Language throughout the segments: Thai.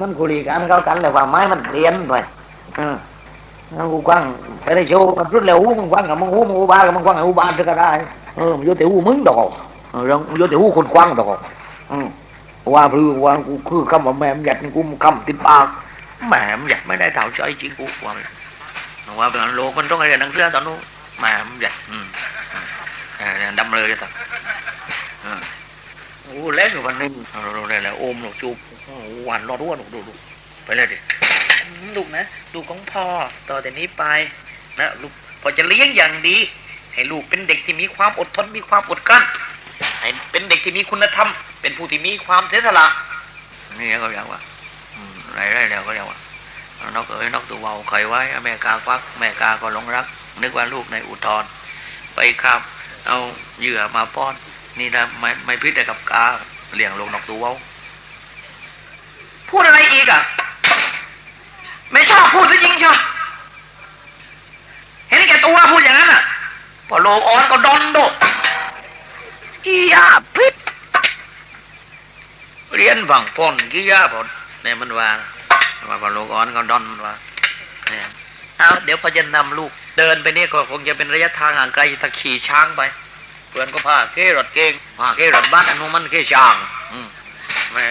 มันคุยกันเขากันแต่ว่าไม้มันเปลี่ยนไปอืมนั่นกูกว้างไปได้โชว์มันรุดแล้วหูมึงกว้างกับมึงหูมึงหูบ้ากับมึงกว้างกับหูบ้านก็ได้เออมันอยู่แต่หูมึงดอกเออแล้วมันอยู่แต่หูคนกว้างดอกอืมว่าพลือว่ากูคือคำว่าแม่มหยัดกูคำติดปากแหมมันอยากไม่ได้เท่าใจจริงกูว่าว่าเป็นโลกมันต้องเรียนหนังสือตอนนู้นแหมมันอยากอืมอืมเออดำเลยจ้ะอืม โอ้เล็กกว่าวันนึงเราเราได้แล้วโอมเราจูบโอ้โหหวานรอดอ้วนดูดูไปเลยดิลูกนะลูกของพ่อต่อแต่นี้ไปนะลูกพอจะเลี้ยงอย่างดี ให้ลูกเป็นเด็กที่มีความอดทนมีความอดกลั้นให้เป็นเด็กที่มีคุณธรรม เป็นผู้ที่มีความเสียสละนี่ก็อย่างว่าอืมไรไรแล้วก็เรียกว่านกเอ้ยนกตัวเบาเคยไว้แม่กาควักแม่กาก็หลงรัก นึกว่าลูกในอุทธรไปครับ เอาเหยื่อมาป้อน นี่นะไม่ไม่พิษแต่กับกาเลี้ยงลงนกตัวพูดอะไรอีกอะ ไม่ชอบพูดซะจริงเชอบเห็นแก่ตัวพูดอย่างนั้นอะพอโลกอ่อนก็ดอนโดกี้ยาพิษเรียนฝั่งพนกี้ยาพนเนี่ยมันว่าว่าพอโลกอ่อนก็ดอนมันว่าเนี่ยเอาเดี๋ยวพอจะนำลูกเดินไปนี่ก็คงจะเป็นระยะทางห่างไกลถ้าขี่ช้างไป พื่อนก็พาเก้รถเก่งพาเก้รถบัสอันนู้นมันเก้ช้างอืมแหม่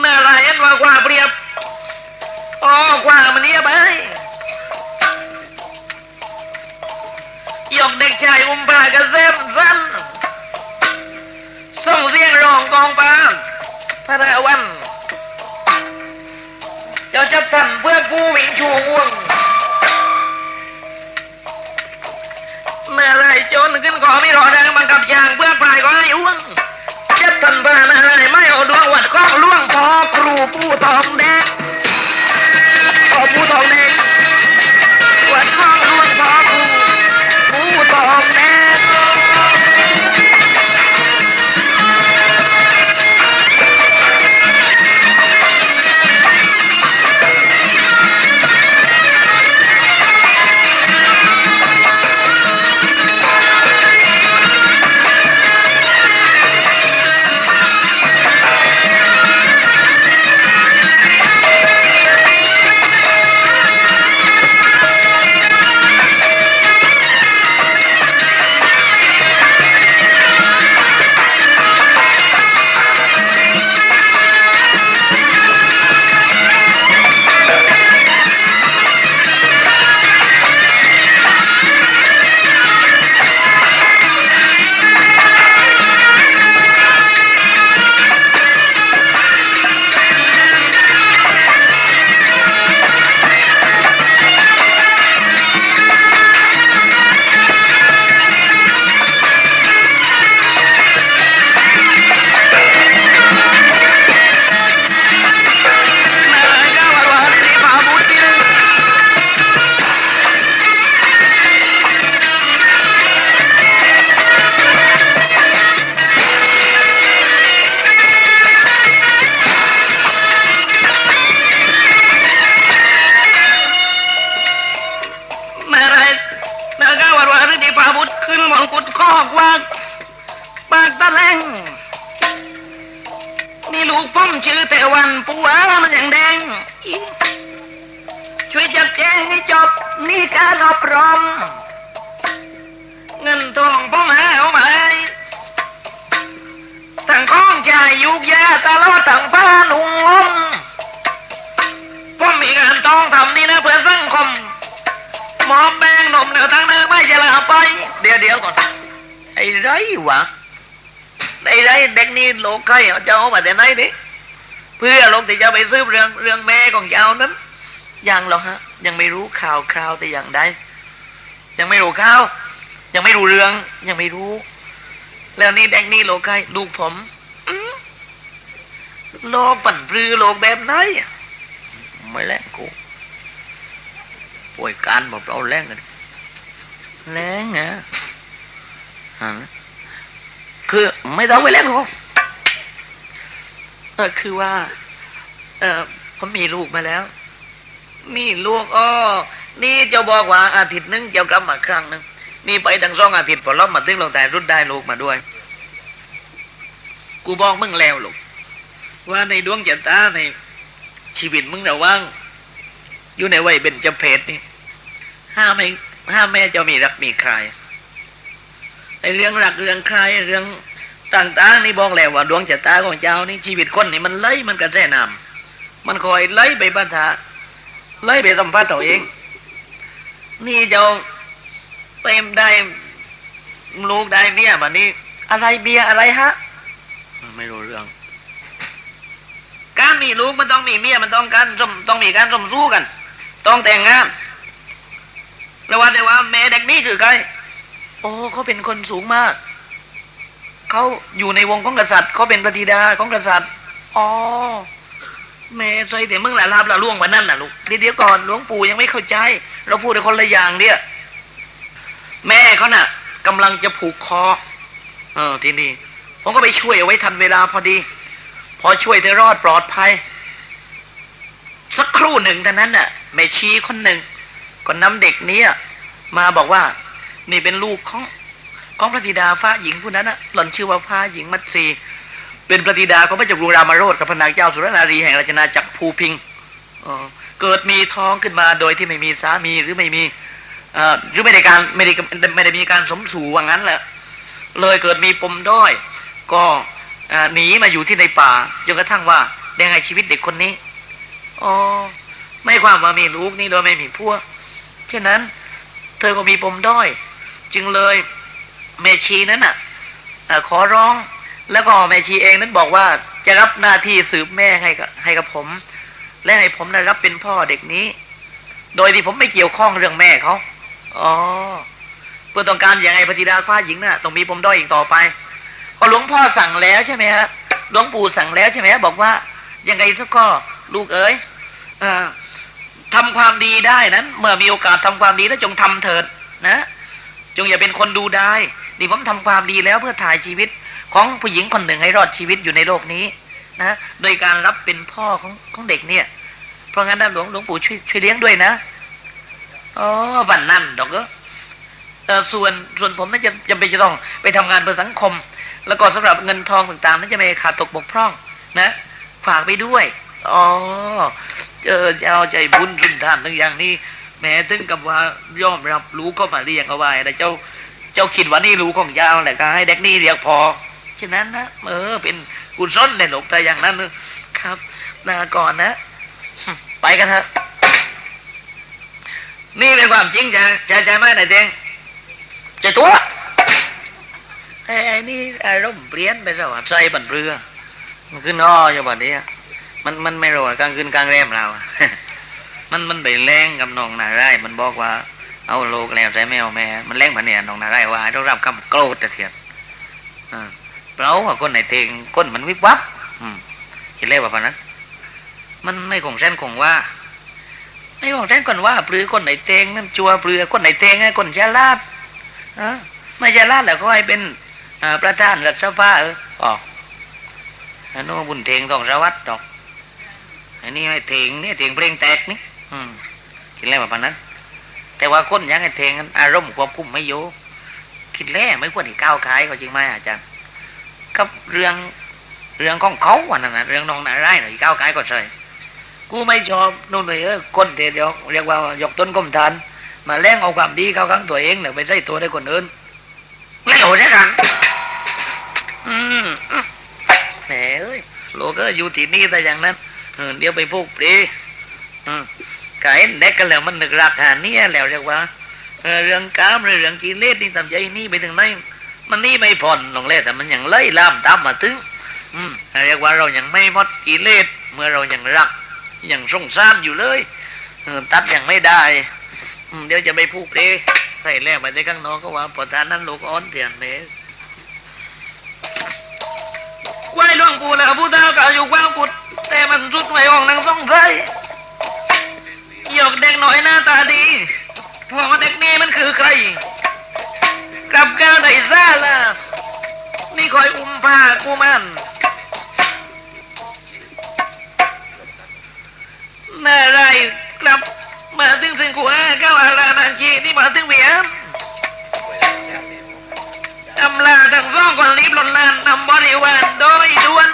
แม่ไรอันว่ากว่าเปรียบอ๋อกว่ามันเนี้ยไปยกเด็กชายอุ้มปลากระเซ็มสั้นส่งเสียงร้องกองปามพระราวัน เจ้าจะทำเพื่อกูวิ่งชูงวง โจนขึ้นขอไม่รอแรงบังกับช้างเพื่อปลายก็ให้อ้วงจะทันบ้านอนาไรไม่เอาดวงวัดก้องล่วงพอครูผู้ทองแดง ปากตะแลงนี่ลูกผมชื่อแต่วันปัวมันอย่างแดง ช่วยจับแจงให้จบ นี่การอบรม เงินทองผมหาเอามาให้ทั้งข้องใจยุกยาตลอดทั้งผ้านุ่งห่มผมมีงานต้องทำนี่นะเพื่อสังคมหมอแบงนมเหนือทั้งเนื้อไม่จะลาไป เดี๋ยวเดี๋ยวก่อน ไอ้ไรวะ ไอ้ไรเด็กนี่โลกใครเอาจะเอามาแต่ไหนดิเพื่อลกที่จะไปซื้อเรื่องเรื่องแม่ของเจ้านั้น ยังหรอกฮะ ยังไม่รู้ข่าวคราวแต่อย่างใดยังไม่รู้ข่าว ยังไม่รู้เรื่อง ยังไม่รู้ แล้วนี่เด็กนี่โลกใครลูกผมอืมโลกปั่นปรือโลกแบบไหนไม่แรงกูป่วยการบอกเราแรงกันแรงเหรอฮะ คือไม่ต้องไปเล่นหรอกเออคือว่า เออผมมีลูกมาแล้ว นี่ลูกอ้อนี่เจ้าบอกว่าอาทิตย์หนึงเจ้ากลับมาครั้งหนึงนี่ไปตั้งสองอาทิตย์พอรอบมาตึงลงแต่รุดได้ลูกมาด้วย กูบอกมึงแล้วลูกว่าในดวงชะตาในชีวิตมึงระวังอยู่ในวัยเบญจำเพศนี่ห้าไม่ห้าแม่จะมีรักมีใคร ไอเรื่องรักเรื่องใครเรื่องต่างๆนี่บอกแล้วว่าดวงชะตาของเจ้านี่ชีวิตคนนี่มันไหลมันกระแสน้ำมันคอยไหลไปปัญหาไหลไปสัมผัสตัวเอง นี่เจ้าไปได้ลูกได้เมียแบบนี้ อะไรเบียอะไรฮะ ไม่รู้เรื่อง การมีลูกมันต้องมีเมียมันต้องการสมต้องมีการสมสู้กัน ต้องแต่งงานแล้วว่าแต่ว่าแม่เด็กนี่คือใคร โอ้เขาเป็นคนสูงมาก เขาอยู่ในวงของกษัตริย์เขาเป็นพระธิดาของกษัตริย์ อ๋อแม่ใส่แต่มึงละลาบละล่วงวันนั้นน่ะลูกเดี๋ยวก่อนหลวงปู่ยังไม่เข้าใจ เราพูดในคนละอย่างเนี่ยแม่เขาน่ะกำลังจะผูกคอ เออทีนี่ผมก็ไปช่วยเอาไว้ทันเวลาพอดี พอช่วยเธอรอดปลอดภัย สักครู่หนึ่งเท่านั้นน่ะแม่ชีคนหนึ่งก็นำเด็กเนี้ยมาบอกว่า นี่เป็นลูกของของพระธิดาฟ้าหญิงผู้นั้นนะหล่อนชื่อว่าฟ้าหญิงมัตสีเป็นพระธิดาของพระเจ้ากรุงรามโรธกับพระนางเจ้าสุรนารีแห่งราชนาจักรภูพิงเกิดมีท้องขึ้นมาโดยที่ไม่มีสามีหรือไม่มีหรือไม่ได้การไม่ได้ไม่ได้มีการสมสู่ว่างั้นแหละเลยเกิดมีปมด้อย ก็หนีมาอยู่ที่ในป่าจนกระทั่งว่าได้ไงชีวิตเด็กคนนี้อ๋อไม่ความว่ามีลูกนี่โดยไม่มีพวกฉะนั้น เธอก็มีปมด้อย จึงเลยเมชีนั้นน่ะขอร้องแล้วก็เมชีเองนั้นบอกว่าจะรับหน้าที่สืบแม่ให้กับให้กับผม และให้ผมได้รับเป็นพ่อเด็กนี้ โดยที่ผมไม่เกี่ยวข้องเรื่องแม่เขาอ๋อเพื่อต้องการอย่างไงพระธิดาฟ้าหญิงน่ะต้องมีปมด้อยอีกต่อไปก็หลวงพ่อสั่งแล้วใช่ไหมฮะหลวงปู่สั่งแล้วใช่ไหมบอกว่ายังไงสักก็ลูกเอ๋ยอ่อทำความดีได้นั้น เมื่อมีโอกาสทำความดีแล้วจงทำเถิดนะ จงอย่าเป็นคนดูได้ นี่ผมทำความดีแล้วเพื่อถ่ายชีวิตของผู้หญิงคนหนึ่งให้รอดชีวิตอยู่ในโลกนี้นะโดยการรับเป็นพ่อของของเด็กเนี่ย เพราะงั้นนะหลวงหลวงปู่ช่วยช่วยเลี้ยงด้วยนะอ๋อวันนั้นดอกเออเออส่วนส่วนผมนั้นจะจำเป็นจะต้องไปทำงานเพื่อสังคม แล้วก็สำหรับเงินทองต่างๆนั้นจะไม่ขาดตกบกพร่อง นะ ฝากไปด้วยอ๋อเจอเจ้าใจบุญสุนทานทั้งอย่างนี้ แม้ถึงกับว่ายอมรับรู้ก็มาเรียกเอาไว้แต่เจ้าเจ้าคิดว่านี่รู้ของเจ้าแหละก็ให้เด็กนี่เรียกพอฉะนั้นนะเออ เป็นกุศลในหลกแต่อย่างนั้นนะครับลาก่อนนะ ไปกันเถอะนี่เป็นความจริงจ้ะใจใจไหมนายเด้งใจตัวไอ้ไอ้นี่อารมณ์เปลี่ยนไปแล้วอะใจบันเรือ มันขึ้นอ้ออยู่บัดนี้มันมันไม่รอกลางคืนกลางแรมเราอะ มันมันไปแรงกับน้องนาไร่มันบอกว่า เอาโลกแล้วใจแมวแม่ มันแรงผันเนี่ยน้องนาไร่ว่าต้องรับคำโกรธแต่เถียนอ่าเราว่าคนไหนเทงก้นมันวิบวับอืมคิดเล่ว่าพนั้น มันไม่คงเส้นคงว่า ไม่คงเส้นคนว่าปลือคนไหนเทงนั่นจัวปลือคนไหนเทงไอ้คนเชลาดอะไม่ใช่ลาดแล้วก็ให้เป็นอาประธานรัฐสภาเอออ๋ออันนู้บุญเทงต้องสวัสดิ์ดอก อันนี้ไม่เทงเนี่ยเทงเพลงแตกนี่ อืมคิดแล้วแบบนั้น แต่ว่าคนยังไอ้เทงอารมณ์ควบคุมไม่อยู่คิดแล้วไม่ควรที่ก้าวขายเขาจริงไหมอาจารย์กับเรื่องเรื่องของเขาวันนั้นนะเรื่องน้องนาไร่หน่อยก้าวขายก็ใช่กูไม่ชอบนู่นเลยเออคนเดียวเรียกว่ายกต้นก้มทาน มาแล้งเอาความดีเข้าข้างตัวเองเนี่ยไปใส่ตัวได้คนอื่นไม่โหดได้กันอืมแหมเอ้ยโลกก็อยู่ที่นี่แต่อย่างนั้นเดี๋ยวไปพูกปรีอืม กายเด็กกันแล้วมันนึกรักหาเนี่ยแล้วเรียกว่าเรื่องกามหรือเรื่องกิเลสนี่ทำใจนี่ไปถึงไหนมันนี่ไม่ผ่อนลงเลยแต่มันยังไล่ล่ามตามมาถึง อืมเรียกว่าเรายังไม่หมดกิเลสเมื่อเรายังรักยังสงสารอยู่เลยตัดยังไม่ได้อืมเดี๋ยวจะไปพูดเองใส่แรกไปในข้างนอกก็ว่าพอทานนั้นลูกอ่อนเถียนเลยไหวหลวงปูแล้วผู้เฒ่าก็อยู่กว้างกุดแต่มันสุดไว้ห้องนางสองไส้ หยอกเด็กหน่อยหน้าตาดี พวกเด็กนี่มันคือใครกลับก้าวได้ซ่าล่ะ นี่คอยอุ้มผ้ากูมันน่าไรกลับมาถึงสิงกูอาก้าวอารานันชีนี่มาถึงเวียนอำลาทั้งสองคนรีบหล่นลานนำบริวารโดยด่วน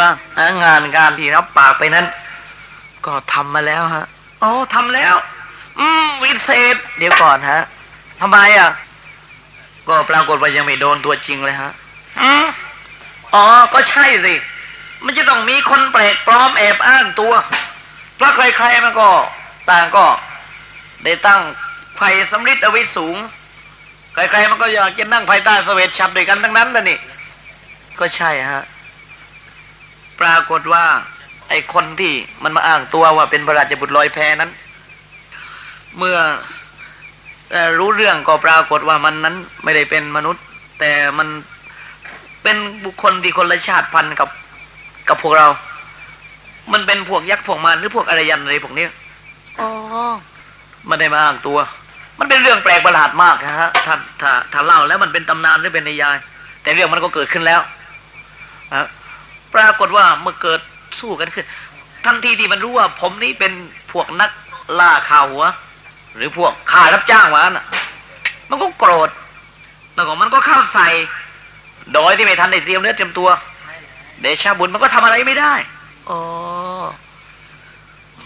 บ้างงานการที่รับปากไปนั้น ก็ทำมาแล้วฮะอ๋อทำแล้ว อืมวิเศษ เดี๋ยวก่อนฮะทำไมอะ ก็ปรากฏว่ายังไม่โดนตัวจริงเลยฮะอ๋อ ก็ใช่สิ มันจะต้องมีคนแปลกปลอมแอบอ้างตัวเพราะใครๆมันก็ ต่างก็ ได้ตั้งไผ่สำริดอวิสูง ใครๆมันก็อยากจะนั่งภายใต้เสวตฉัตรด้วยกันทั้งนั้นนะนี่ ก็ใช่ฮะ ปรากฏว่า ไอ้คนที่มันมาอ้างตัวว่าเป็นพระราชบุตรลอยแพนั้น เมื่อเอ่อรู้เรื่องก็ปรากฏว่ามันนั้นไม่ได้เป็นมนุษย์ แต่มันเป็นบุคคลที่คนละชาติพันธุ์กับกับพวกเรา มันเป็นพวกยักษ์พวกมารหรือพวกอารยันอะไรพวกเนี้ยอ๋อมันได้มาอ้างตัว มันเป็นเรื่องแปลกประหลาดมากนะฮะถ้าถ้าถ้าเล่าแล้วมันเป็นตำนานหรือเป็นนิยาย แต่เรื่องมันก็เกิดขึ้นแล้วนะ ปรากฏว่าเมื่อเกิดสู้กันขึ้น ทันทีที่มันรู้ว่า ผมนี่เป็นพวกนักล่าข่าวหัว หรือพวกข่ารับจ้างวะน่ะ มันก็โกรธ แล้วก็มันก็เข้าใส่ โดยที่ไม่ทันได้เตรียมเนื้อเตรียมตัว เดชาบุญมันก็ทำอะไรไม่ได้อ๋อ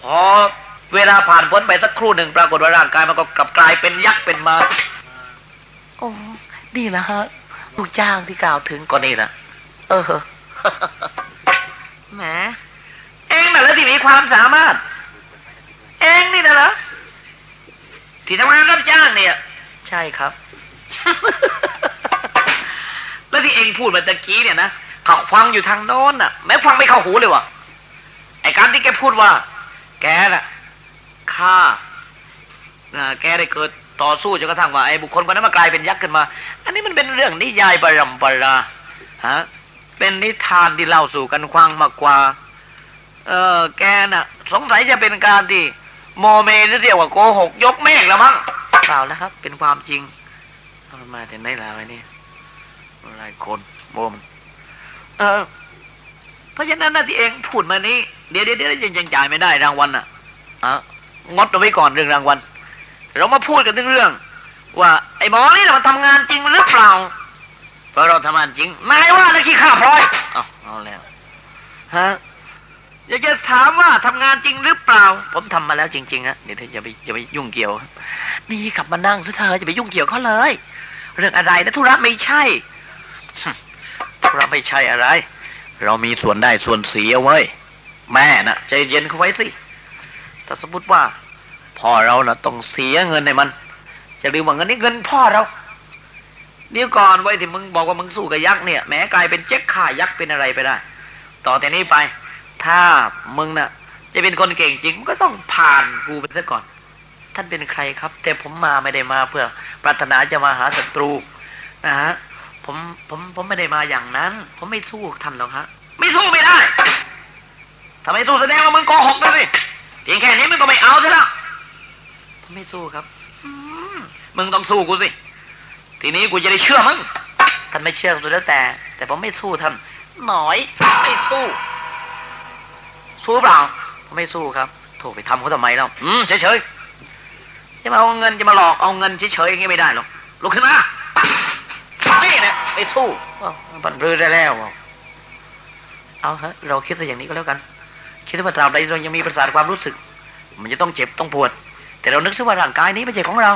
พอเวลาผ่านพ้นไปสักครู่หนึ่งปรากฏว่าร่างกายมันก็กลับกลายเป็นยักษ์เป็นมาโอ้นี่นะฮะลูกจ้างที่กล่าวถึงก็นี่นะเออ แหมเองน่ะแล้วที่มีความสามารถ เองนี่นะเหรอที่ทำงานรับจ้างเนี่ย ใช่ครับ แล้วที่เองพูดเมื่อตะกี้เนี่ยนะเขาฟังอยู่ทางโน้นน่ะ แม้ฟังไม่เข้าหูเลยวะไอการที่แกพูดว่า แกน่ะฆ่าอ่าแกได้เกิดต่อสู้จนกระทั่งว่าไอ้บุคคลคนนั้นมากลายเป็นยักษ์ขึ้นมา อันนี้มันเป็นเรื่องนิยายบรมปราฮะ เป็นนิทานที่เล่าสู่กันควังมากกว่า เออแกน่ะ สงสัยจะเป็นการที่โมเมหรือเรียกว่าโกหกยกเมฆแล้วมั้งเปล่าแล้วครับ เป็นความจริงมันมาถึงได้แล้วไอ้นี่อะไรคนโมมเออเพราะฉะนั้นนะที่เองพูดมานี้เดี๋ยวเดี๋ยวเดี๋ยวยังจ่ายไม่ได้รางวัลอะอะงดเอาไว้ก่อนเรื่องรางวัลเรามาพูดกันถึงเรื่อง ว่าไอ้หมอนี่มันทำงานจริงหรือเปล่า เพราะเราทำงานจริงนายว่าแล้วขี้ข้าพลอยเอาเอาแล้วฮะอยากจะถามว่าทำงานจริงหรือเปล่า ผมทำมาแล้วจริงๆฮะเดี๋ยวเธออย่าไปอย่าไปยุ่งเกี่ยวครับนี่กลับมานั่งซะเธอจะไปยุ่งเกี่ยวเขาเลย เรื่องอะไรนะธุระไม่ใช่ธุระไม่ใช่อะไร เรามีส่วนได้ส่วนเสียเว้ยแม่นะใจเย็นเข้าไว้สิแต่สมมติว่าพ่อเรานะต้องเสียเงินให้มันจะลืมว่าเงินนี้เงินพ่อเรา เดี๋ยวก่อนไว้ที่มึงบอกว่ามึงสู้กับยักษ์เนี่ยแหม้กลายเป็นเจ๊กข่ายักษ์เป็นอะไรไปได้ ต่อแต่นี้ไป ถ้ามึงน่ะ จะเป็นคนเก่งจริงก็ต้องผ่านกูไปซะก่อน ท่านเป็นใครครับ แต่ผมมาไม่ได้มาเพื่อ ปรารถนาจะมาหาศัตรูนะฮะผมผมผมไม่ได้มาอย่างนั้น ผมไม่สู้ท่านหรอกฮะไม่สู้ไม่ได้ทำไมสู้แสดงว่ามึงโกหกนะสิเพียงแค่นี้มึงก็ไม่เอาซะแล้วผมไม่สู้ครับอืมึงต้องสู้กูสิ ทีนี้กูจะได้เชื่อมึงท่านไม่เชื่อก็สุดแล้วแต่ แต่ผมไม่สู้ท่านหน่อยไม่สู้ สู้เปล่าผมไม่สู้ครับโถไปทำเขาทำไมแล้วอืมเฉยๆจะมาเอาเงินจะมาหลอกเอาเงินเฉยๆอย่างงี้ไม่ได้หรอกลุกขึ้นมานี่นะไปสู้อ้าวบันเบือได้แล้วอะเอาฮะเราคิดซะอย่างนี้ก็แล้วกัน คิดว่าตราบใดเรายังมีประสาทความรู้สึก มันจะต้องเจ็บต้องปวด แต่เรานึกซะว่าร่างกายนี้ไม่ใช่ของเรา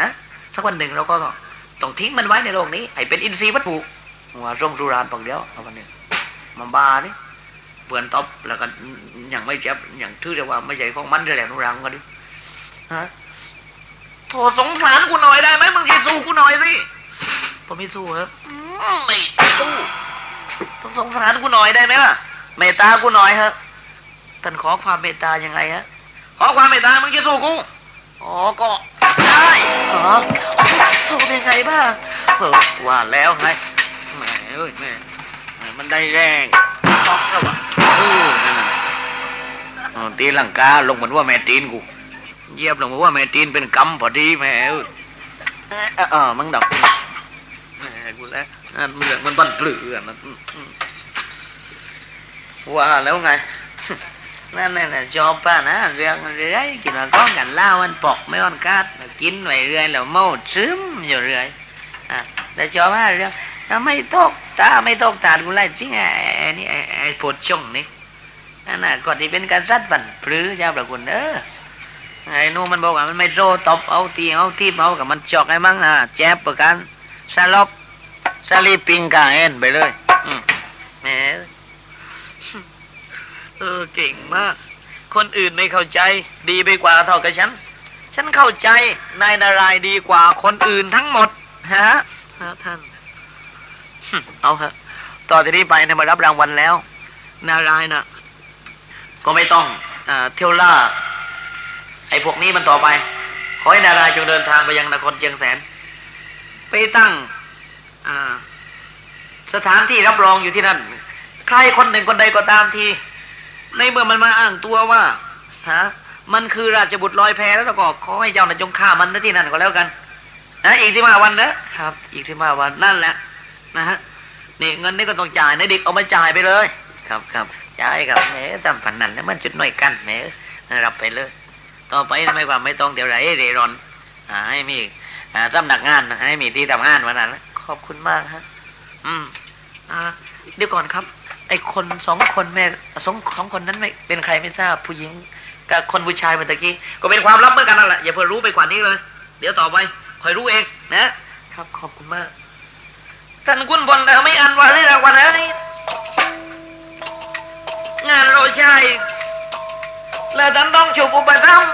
ฮะสักวันหนึ่งเราก็ ต้องทิ้งมันไว้ในโลกนี้ให้เป็นอินทรีย์วัตถุว่าร่งสุรานปังเดียวเอาวันหนึ่งมาบาดิเปื่อนตบแล้วก็อย่างไม่เจ็บอย่างทื่อแต่ว่าไม่ใช่ของมันเลยแหละนุรังก็ดิฮะโถสงสารกูหน่อยได้ไหมมึงจะสู้กูหน่อยสิผมไม่สู้ครับไม่สู้ต้องสงสารกูหน่อยได้ไหมล่ะเมตตากูหน่อยครับท่านขอความเมตตายังไงฮะขอความเมตตามึงจะสู้กูอ๋อก็ได้อ๋อ โอ้เป็นไงบ้างเออว่าแล้วไงแหมเอ้ยแม่แหมมันได้แรงช็อกแล้ววะเออนั่นน่ะเออตีลังกาลงเหมือนว่าแม่ตีนกูเหยียบลงเหมือนว่าแม่ตีนเป็นกำพอดีแม่เออเออเออมึงดอกแม่กูแล้วนั่นมันเรื่องมันบันเปลืออะนว่าแล้วไง นั่นนั่นน่ะชอบป่ะนะเรื่องเรื่อยกินมาก้องกันเล่ามันปอกไม่อ่อนกัดกินไปเรื่อยแล้วเมาซึมอยู่เรื่อยอะแต่จอมาเรื่องไม่ตกตาไม่ตกตากูไล่จริงไอ้ไอนี่ไอ้ไอ้ปวดช่องนี่นั่นน่ะก่อนที่เป็นการรัดบันปรือเจ้าประคุณเออไอ้นู่มันบอกว่ามันไม่โรตบเอาตีเอาที่เอากับมันจอกไอ้มั้งอะแจ๊บประกันสลบสลีปิงกาเอ็นไปเลยอืมแหม เออเก่งมาก คนอื่นไม่เข้าใจ ดีไปกว่าเท่ากับฉัน ฉันเข้าใจนายนารายณ์ดีกว่าคนอื่นทั้งหมดฮะฮะท่านเอาฮะต่อจากนี้ไปเนี่ยมารับรางวัลแล้ว นารายณ์นะก็ไม่ต้องเออเที่ยวล่า ไอ้พวกนี้มันต่อไป ขอให้นารายณ์จงเดินทางไปยังนครเชียงแสน ไปตั้งอ่าสถานที่รับรองอยู่ที่นั่น ใครคนหนึ่งคนใดก็ตามที ในเมื่อมันมาอ้างตัวว่าฮะมันคือราชบุตรลอยแพแล้วก็ขอให้เจ้าน่ะจงฆ่ามันณที่นั่นก็แล้วกันนะอีกสิบห้าวันนะครับ อีกสิบห้าวันนั่นแหละนะฮะนี่เงินนี่ก็ต้องจ่ายนะเด็กเอามาจ่ายไปเลย ครับครับจ่ายครับแหมทำฝันนั่นแล้วมันจุดหน่อยกันแหมรับไปเลย ต่อไปนะไม่ว่าไม่ต้องเดี๋ยวไรเรรอนอ่าให้มีอ่าสำนักงานให้มีที่ทำงานวันนั้นนะขอบคุณมากฮะ อืมอ่าเดี๋ยวก่อนครับ ไอ้คนสองคนแม่สองสองคนนั้นไม่เป็นใครไม่ทราบผู้หญิงกับคนผู้ชายเมื่อตะกี้ ก็เป็นความลับเหมือนกันนั่นแหละอย่าเพิ่งรู้ไปกว่านี้เลย เดี๋ยวต่อไปคอยรู้เองนะ ครับขอบคุณมากท่านคุณบอลเออไม่อ่านว่าเรื่องวันอะไรงานเราใช่แล้วท่านต้องฉุบอุปถัมภ์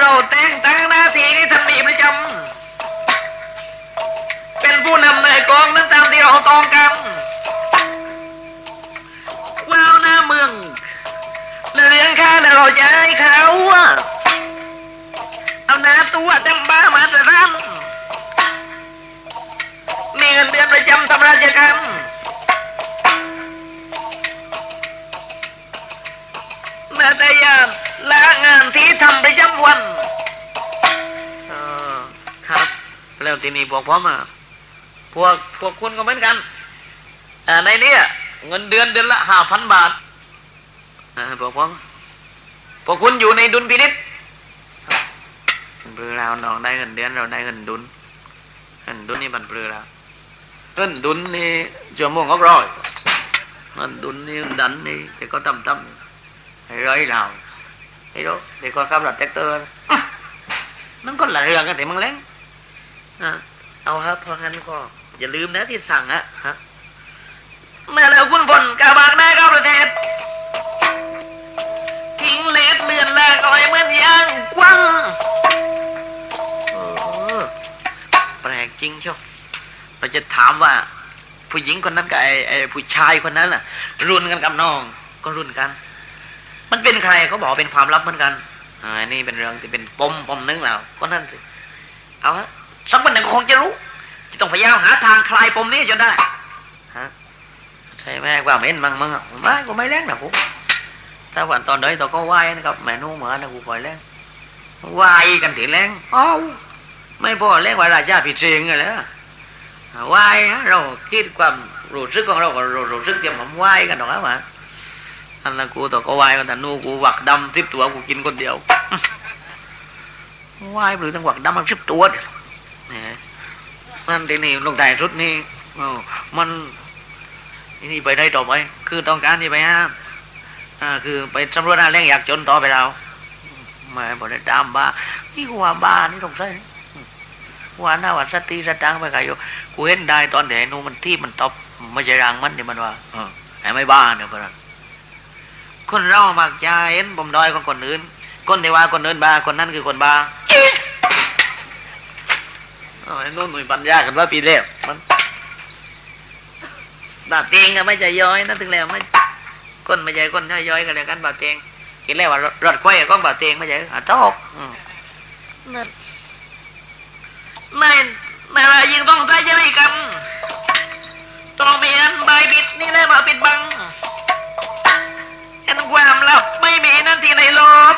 เราแต่งตั้งหน้าที่ที่ท่านมีประจำ เป็นผู้นำในกองนั้นตามที่เราต้องการว้าวหน้าเมืองเลี้ยงข้าแล้วเราจะให้เขาเอาหน้าตัวจำบ้ามาแต่รำมีเงินเดือนประจำทำราชการแม้แต่ยามลางานที่ทำประจำวันเออครับแล้วทีนี้พวกผมอะ พวกพวกคุณก็เหมือนกันในนี้เงินเดือนเดือนละห้าพันบาทพวกผมพวกคุณอยู่ในดุลพินิษเปลือเราน้องได้เงินเดือนเราได้เงินดุลเงินดุลนี่มันเปลือเราเงินดุลนี่ชั่วโมงก็ร้อยเงินดุลนี่ดันนี่เด็กก็ต่ำต่ำให้ร้อยเราไอ้ดูเด็กก็ขับรถแท็กเตอร์อะมันก็หละเรื่องกันแต่มึงเล้งเอาครับเพราะงั้นก็ อย่าลืมนะที่สั่งอะฮะแม่แล้วคุณพลกาบากแม่ก้าประเทศทิ้งเลสเลือนแรงอ่อยเหมือนยางกว้างออแปลกจริงเชียวเราจะถามว่า ผู้หญิงคนนั้นกับไอ้ไอ้ผู้ชายคนนั้นน่ะ รุ่นกันกับน้อง ก็รุ่นกัน มันเป็นใครเขาบอกเป็นความลับเหมือนกันอ่านี่เป็นเรื่องที่เป็นปมปมนึงแล้วก็นั่นสิเอาฮะสักวันหนึ่งคงจะรู้ จะต้องพยายามหาทางคลายปมนี้จนได้ฮะใช่ไหมว่าเม่นมังมึงอะไม่กูไม่แรงนะกูถ้าวันตอนเดยตัวก็ไหวนะครับแม่นู้เหมือนนะกูปล่อยแรงไหวกันถึงแรงเอ้าไม่พอแรงว่าราชาผิดเองเลยนะไหวฮะเราคิดความรู้สึกของเราก็รู้สึกเตรียมความไหวกันหรอกนะมาอันนั้นกูตัวก็ไหวกันแต่นู้กูหวักดำสิบตัวกูกินคนเดียวไหวหรือตั้งหวักดำมันสิบตัวเดียวแหม นั่นทีนี่ลงแต่ชุดนี้มันนี่ไปได้ต่อไป คือต้องการที่ไปฮะอ่าคือไปสำรวจหาแรงอยากจนต่อไปเราแม่บอกได้ตามบ้านี่กูว่าบ้านี่ต้องใช่ว่าหน้าวัดสติสตังไปขายอยู่กูเห็นได้ตอนแต่ไหนูมันที่มันตบไม่ใช่รางมันนี่มันว่าอไอ้ไม่บ้าเนี่ยพนันคนเรามักจะเห็นผมดอยของคนอื่นคนที่ว่าคนอื่นบ้าคนนั้นคือคนบ้า อาไอ้นู่นหนุ่ยปัญญากันว่าปีเล็บมันบาดเตียงก็ไม่ใจย้อยนะถึงแล้วไม่ก้นไม่ใจก้นย้อยๆกันเลยกันบาดเตียงกินแล้วว่ารถรถควายก็บาดเตียงไม่ใช่อะตอกอืมนั่นไม่ไม่ว่ายิงต้องใจจะไม่กันต้องมีอันใบบิดนี่แหละมาปิดบังอันความลับไม่มีนั่นที่ในโลก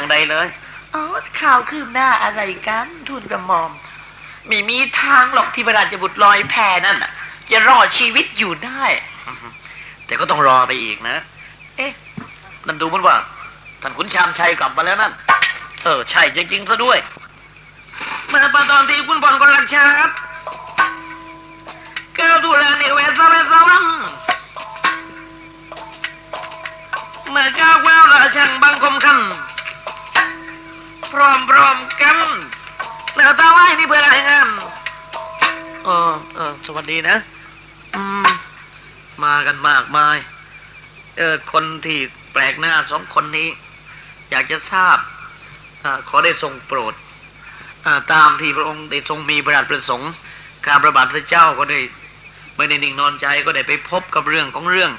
อย่างใดเลยอ๋อข่าวคืบหน้าอะไรกันทูลกระหม่อมไม่มีทางหรอกที่พระราชบุตรลอยแพนั่นน่ะจะรอดชีวิตอยู่ได้ แต่ก็ต้องรอไปอีกนะ เอ๊ะนั่นดูเหมันว่าท่านขุนชามชัยกลับมาแล้วนั่น เออ ใช่จริงๆซะด้วย เมื่อตอนที่คุณบอลกำลังชาครับก้าวดูแลในเวสเวสวรรค์เมื่อก้าวแววราชังบังคมคัน พร้อมพร้อมๆกันเนื้อตาไว้นี่เพื่อรายงานเออเออสวัสดีนะ อืม มากันมากมาย เออ คนที่แปลกหน้าสองคนนี้ อยากจะทราบอาขอได้ทรงโปรดอาตามที่พระองค์ได้ทรงมีพระราชประสงค์ข้าพระบาทพระเจ้าก็ได้ไม่ได้นิ่งนอนใจก็ได้ไปพบกับเรื่องของเรื่อง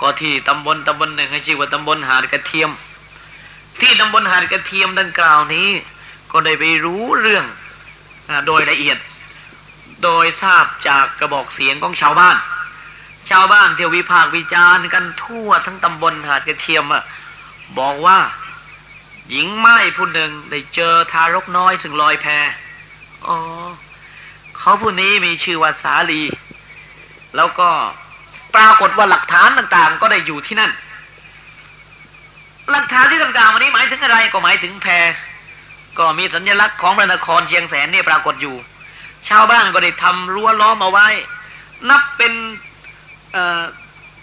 ก็ที่ตำบลตำบลหนึ่งให้ชื่อว่าตำบลหาดกระเทียม ที่ตำบลหาดกระเทียมดังกล่าวนี้ ก็ได้ไปรู้เรื่องอโดยละเอียด โดยทราบจากกระบอกเสียงของชาวบ้าน ชาวบ้านเที่วิพากษ์วิจารณ์กันทั่วทั้งตำบลหาดกระเทียมบอกว่าหญิงไม้ผู้หนึ่งได้เจอทารกน้อยซึ่งลอยแพอ๋อเขาผู้นี้มีชื่อว่าสาลี แล้วก็ปรากฏว่าหลักฐานต่างๆ ก็ได้อยู่ที่นั่น หลักฐานที่ต่างๆวันนี้หมายถึงอะไรก็หมายถึงแพก็มีสัญลักษณ์ของพระนครเชียงแสนเนี่ยปรากฏอยู่ ชาวบ้านก็ได้ทำรั้วล้อมเอาไว้ นับเป็น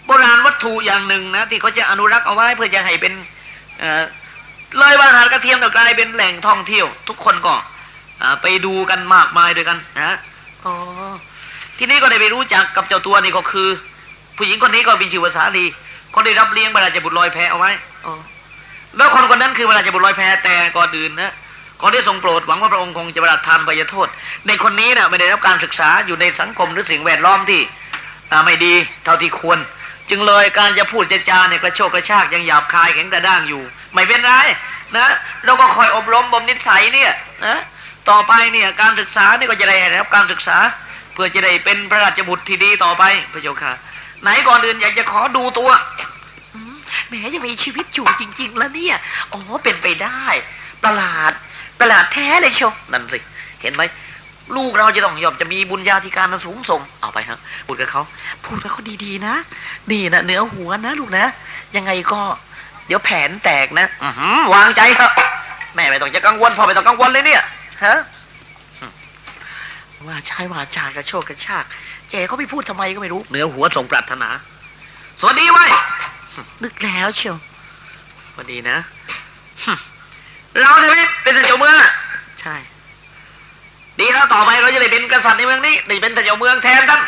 โบราณวัตถุอย่างหนึ่งนะที่เขาจะอนุรักษ์เอาไว้เพื่อจะให้เป็นเอ่อเลยว่าหาดกระเทียมก็กลายเป็นแหล่งท่องเที่ยว ทุกคนก็ไปดูกันมากมายด้วยกันนะอ๋อที่นี้ก็ได้ไปรู้จักกับเจ้าตัวนี่ก็คือ ผู้หญิงคนนี้ก็เป็นชื่อวาสาลีคนได้รับเลี้ยงพระราชบุตรลอยแพเอาไว้อ๋อ แล้วคนคนนั้นคือพระราชบุตรลอยแพแต่ก่อนอื่นนะขอได้ทรงโปรดหวังว่าพระองค์คงจะประทานภัยโทษ ในคนนี้นะไม่ได้รับการศึกษาอยู่ในสังคมหรือสิ่งแวดล้อมที่ไม่ดีเท่าที่ควร จึงเลยการจะพูดจะจาเนี่ยกระโชกกระชากยังหยาบคายแข็งกระด้างอยู่ ไม่เป็นไรนะเราก็คอยอบรมบ่มนิสัยเนี่ยนะต่อไปเนี่ยการศึกษาเนี่ยก็จะได้รับการศึกษา เพื่อจะได้เป็นพระราชบุตรที่ดีต่อไปพระเจ้าค่ะ ไหนก่อนอื่นอยากจะขอดูตัว มยังมีชีวิตอยู่จริง ๆ แล้วเนี่ยอ๋อเป็นไปได้ ประหลาด ประหลาดแท้เลยเชยวนั่นสิ เห็นไหมลูกเราจะต้องยอมจะมีบุญญาธิการสูงส่งเอาไปฮะพูดกับเขาพูดแล้วเขาดีๆนะดีนะเนื้อหัวนะลูกนะ ยังไงก็ เดี๋ยวแผนแตกนะอือหือวางใจครับ แม่ไม่ต้องจะกังวลพ่อไม่ต้องกังวลเลยเนี่ยฮะว่าใช่ว่าจากระโชกกระชากเจ๊เขาไปพูดทำไมก็ไม่รู้ เนื้อหัวสงปรารถนา สวัสดีไว้ นึกแล้วเชียวสวัสดีนะหึเราใช่ไหมเป็นท่านเจ้าเมืองอะใช่ ดีแล้วต่อไปเราจะได้เป็นกษัตริย์ในเมืองนี้ได้เป็นท่านเจ้าเมืองแทนท่าน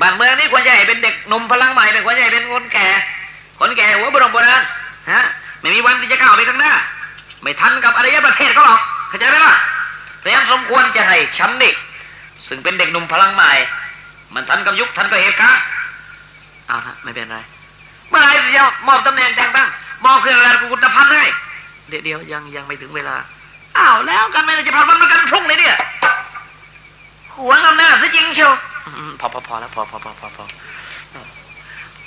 บ้านเมืองนี้ควรจะให้เป็นเด็กหนุ่มพลังใหม่ไม่ควรจะให้เป็นคนแก่ คนแก่หัวบรมโบราณฮะไม่มีวันที่จะก้าวไปข้างหน้า ไม่ทันกับอารยประเทศเขาหรอกเข้าใจไหมล่ะเพราะฉะนั้นสมควรจะให้ฉันนี่ซึ่งเป็นเด็กหนุ่มพลังใหม่ มันทันกับยุคทันกับเหตุการณ์เอาละไม่เป็นไร เมื่อไหรจะมอบตำแหน่งแต่งตั้งมอบเครื่องราชกุฏภัณฑ์ให้เดี๋ยวเดี๋ยวยังยังไม่ถึงเวลาอ้าวแล้วกันไม่ได้จะผ่านวันประกันพรุ่งเลยเนี่ยหวงอำนาจซะจริงเชียวอืมพอพอพอแล้วพอพอพอพอพอ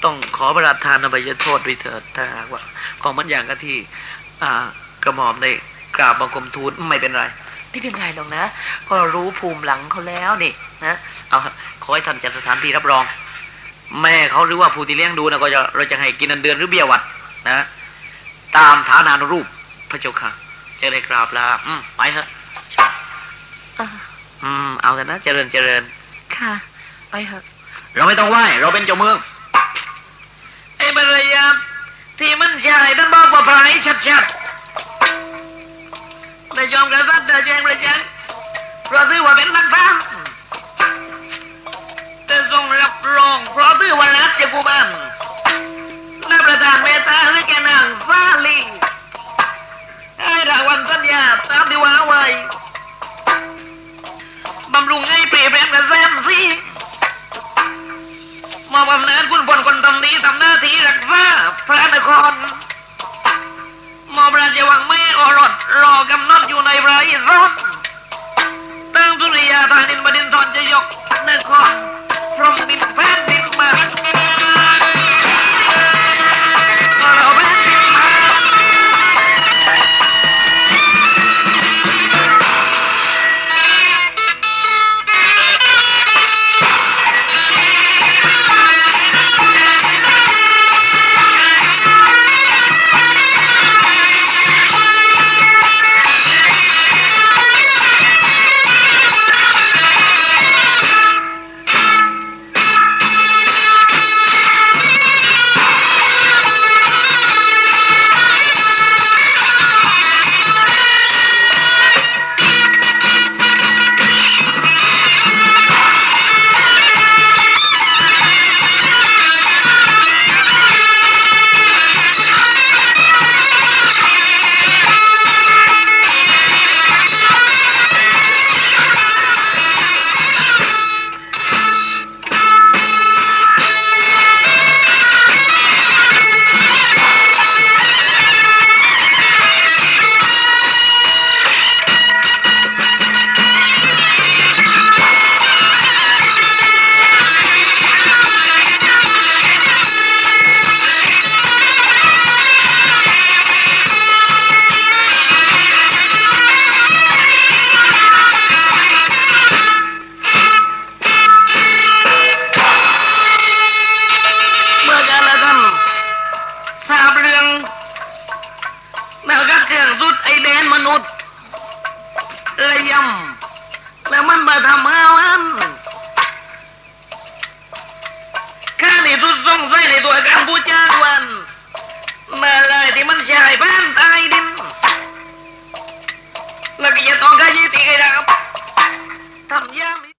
ต้องขอประทานอภัยโทษด้วยเถิดถ้าหากว่า ของมันอย่างกับที่ อ่ากระหม่อมได้กราบบังคมทูลไม่เป็นไรไม่เป็นไรหรอกนะ ก็รู้ภูมิหลังเขาแล้วนี่นะเอาครับขอให้ท่านจัดสถานที่รับรอง แม่เขาหรือว่าผู้ที่เลี้ยงดูนะก็จะเราจะให้กินเงินเดือนหรือเบี้ยหวัดนะตามฐานานุรูปพระเจ้าค่ะจะได้กราบลาอืมไปเถอะอ่าอืมเอาแต่นะเจริญเจริญ ค่ะ ไปเถอะเราไม่ต้องไหว้เราเป็นเจ้าเมืองไอ้บรยามที่มันชายนั่นบอกว่าพรายชัดๆได้ยอมกระสัดได้แจงประจังเพราะถือว่าเป็นหลักฐาน จะทรงรับรองเพราะถือว่ารัฐจะกูบ้านและประธานเมตตาหรือแกนางซาลีให้รางวัลสัญญาตามที่ว่าไว้บำรุงให้เปรียบแรมกับแซมซีมอบอำนาจคุณพลคนทำดีทำหน้าที่รักษาพระนครจะหวังไม่อรดรอกำนัดอยู่ในไรร้อนตั้งสุริยาธานินบดินทรจะยกนคร พรหม